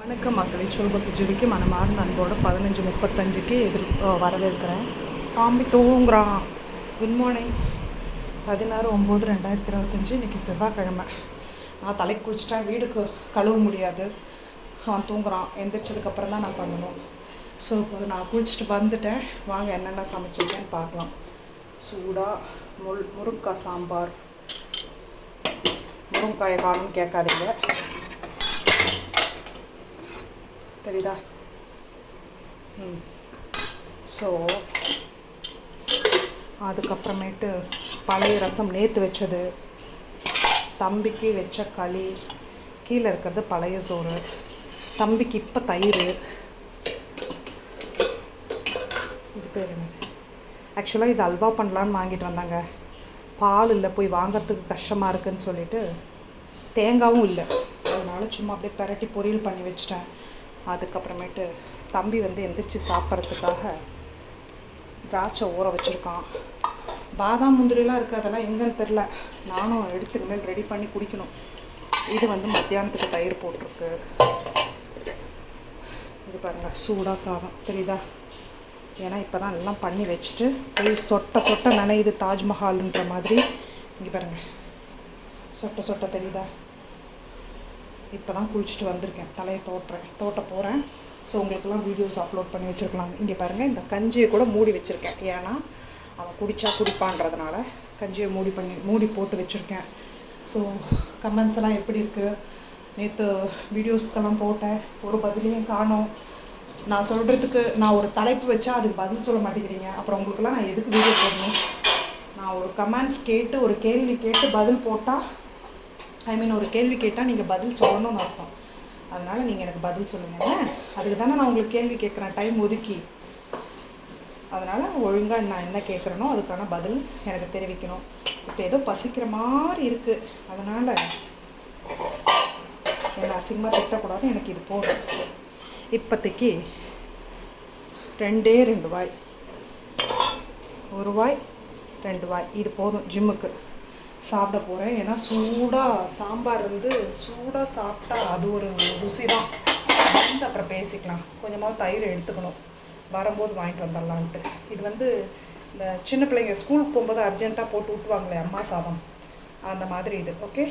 வணக்கம் மக்களை. சொல்பத்து ஜிவிக்கு மனமார்ந்த அன்போடு பதினஞ்சு முப்பத்தஞ்சுக்கு எதிர் வரவேற்கிறேன். பாம்பி தூங்குறான். குட் மார்னிங் பதினாறு ஒம்பது ரெண்டாயிரத்தி இருபத்தஞ்சி இன்றைக்கி செவ்வாய்க்கிழமை. நான் தலைக்கு குளிச்சிட்டேன். வீடுக்கு கழுவ முடியாது. அவன் தூங்குறான். எந்திரிச்சதுக்கப்புறம் தான் நான் பண்ணணும். ஸோ இப்போ நான் குளிச்சுட்டு வந்துட்டேன். வாங்க என்னென்ன சமைச்சிருக்கேன்னு பார்க்கலாம். சூடாக முள் முருங்கைக்காய் சாம்பார். முருங்காயை காணும்னு கேட்காதீங்க. தெரியுதா ம் ஸோ அதுக்கப்புறமேட்டு பழைய ரசம் நேற்று வச்சது. தம்பிக்கு வச்ச களி கீழே இருக்கிறது பழைய சோறு. தம்பிக்கு இப்போ தயிர். இது பேர் என்னது? ஆக்சுவலாக இது அல்வா பண்ணலான்னு வாங்கிட்டு வந்தாங்க. பால் இல்லை போய் வாங்குறதுக்கு கஷ்டமாக இருக்குதுன்னு சொல்லிட்டு தேங்காவும் இல்லை. அதனால சும்மா அப்படியே பரட்டி பொரியல் பண்ணி வச்சிட்டேன். அதுக்கப்புறமேட்டு தம்பி வந்து எந்திரிச்சு சாப்பிட்றதுக்காக திராட்சை ஊற வச்சுருக்கான். பாதாம் முந்திரிலாம் இருக்குது அதெல்லாம் எங்கன்னு தெரில நானும் எடுத்து இனிமேல் ரெடி பண்ணி குடிக்கணும். இது வந்து மத்தியானத்துக்கு தயிர் போட்டிருக்கு. இது பாருங்கள் சூடாக சாதம். தெரியுதா? ஏன்னா இப்போ தான் எல்லாம் பண்ணி வச்சுட்டு போய் சொட்ட சொட்ட நனையுது தாஜ்மஹால்ன்ற மாதிரி. இங்கே பாருங்கள் சொட்ட சொட்ட தெரியுதா? இப்போ தான் குளிச்சுட்டு வந்திருக்கேன். தலையை தோட்டுறேன். தோட்ட போகிறேன் ஸோ உங்களுக்கெல்லாம் வீடியோஸ் அப்லோட் பண்ணி வச்சுருக்கலாம். இங்கே பாருங்கள் இந்த கஞ்சியை கூட மூடி வச்சுருக்கேன். ஏன்னா அவன் குடித்தா குடிப்பான்றதுனால கஞ்சியை மூடி பண்ணி மூடி போட்டு வச்சுருக்கேன். ஸோ கமெண்ட்ஸ் எல்லாம் எப்படி இருக்குது நேற்று வீடியோஸ்க்கெல்லாம் போட்டேன். ஒரு பதிலையும் காணோம். நான் சொல்கிறதுக்கு நான் ஒரு தலைப்பு வச்சா அதுக்கு பதில் சொல்ல மாட்டேங்கிறீங்க. அப்புறம் உங்களுக்கெல்லாம் நான் எதுக்கு வீடியோ போடணும்? நான் ஒரு கமெண்ட்ஸ் கேட்டு ஒரு கேள்வி கேட்டு பதில் போட்டால் ஐ மீன் ஒரு கேள்வி கேட்டால் நீங்கள் பதில் சொல்லணும்னு அர்த்தம். அதனால் நீங்கள் எனக்கு பதில் சொல்லுங்கள் அதுக்கு தானே நான் உங்களுக்கு கேள்வி கேட்குறேன் டைம் ஒதுக்கி. அதனால் ஒழுங்காக நான் என்ன கேட்குறேனோ அதுக்கான பதில் எனக்கு தெரிவிக்கணும். இப்போ ஏதோ பசிக்கிற மாதிரி இருக்குது அதனால் என்னை அசிங்கமாக திட்டக்கூடாது எனக்கு இது போதும். இப்போதைக்கு ரெண்டே ரெண்டு வாய். ஒரு வாய் ரெண்டு வாய். இது போதும் ஜிம்முக்கு சாப்பிட போகிறேன் ஏன்னா சூடாக சாம்பார் வந்து சூடாக சாப்பிட்டா அது ஒரு ருசி தான் வந்து அப்புறம் பேசிக்கலாம். கொஞ்சமாக தயிர் எடுத்துக்கணும். வரும்போது வாங்கிட்டு வந்துடலான்ட்டு. இது வந்து இந்த சின்ன பிள்ளைங்க ஸ்கூலுக்கு போகும்போது அர்ஜென்ட்டாக போட்டு விட்டுவாங்களே அம்மா சாதம். அந்த மாதிரி இது. ஓகே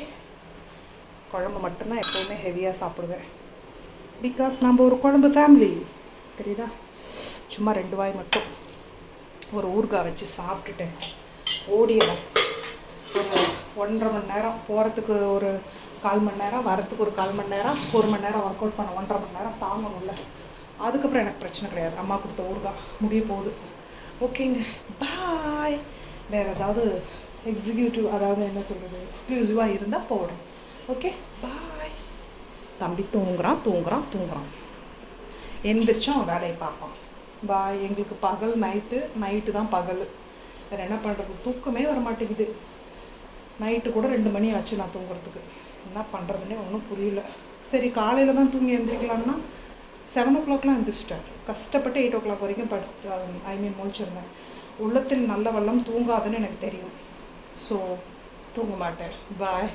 குழம்பு மட்டும்தான் எப்போவுமே ஹெவியாக சாப்பிடுவேன். பிகாஸ் நம்ம ஒரு குழம்பு ஃபேமிலி தெரியுதா? சும்மா ரெண்டு வாய் மட்டும். ஒரு ஊறுகாய் வச்சு சாப்பிட்டுட்டு ஓடிடுறேன் ஒரு ஒன்றரை மணி நேரம் போகிறதுக்கு ஒரு கால் மணி நேரம் வரத்துக்கு ஒரு கால் மணி நேரம் ஒரு மணி நேரம் ஒர்க் அவுட் பண்ண ஒன்றரை மணி நேரம் தாங்கணும்ல. அதுக்கப்புறம் எனக்கு பிரச்சனை கிடையாது. அம்மா கொடுத்த ஊருகா முடிய போகுது. ஓகேங்க. பாய் வேறு ஏதாவது எக்ஸிக்யூட்டிவ் அதாவது என்ன சொல்கிறது எக்ஸ்க்ளூசிவாக இருந்தால் போடுறேன் ஓகே பாய் தம்பி தூங்குறான் தூங்குறான் தூங்குறான். எந்திரிச்சோம் அவன் வேலையை பார்ப்பான். பாய் எங்களுக்கு பகல் நைட்டு நைட்டு தான் பகல். வேறு என்ன பண்ணுறது தூக்கமே வர மாட்டேங்குது நைட்டு கூட ரெண்டு மணி ஆச்சு நான் தூங்குறதுக்கு. என்ன பண்ணுறதுனே ஒன்றும் புரியல. சரி காலையில் தான் தூங்கி எழுந்திரிக்கலாம்னா செவன் ஓ கிளாக்லாம் எழுந்திரிச்சிட்டேன் கஷ்டப்பட்டு எயிட் ஓ கிளாக் வரைக்கும் படுத்து ஐ மீன் முழிச்சிருந்தேன். உள்ளத்தில் நல்ல வல்லம் தூங்காதுன்னு எனக்கு தெரியும். ஸோ தூங்க மாட்டேன். பாய்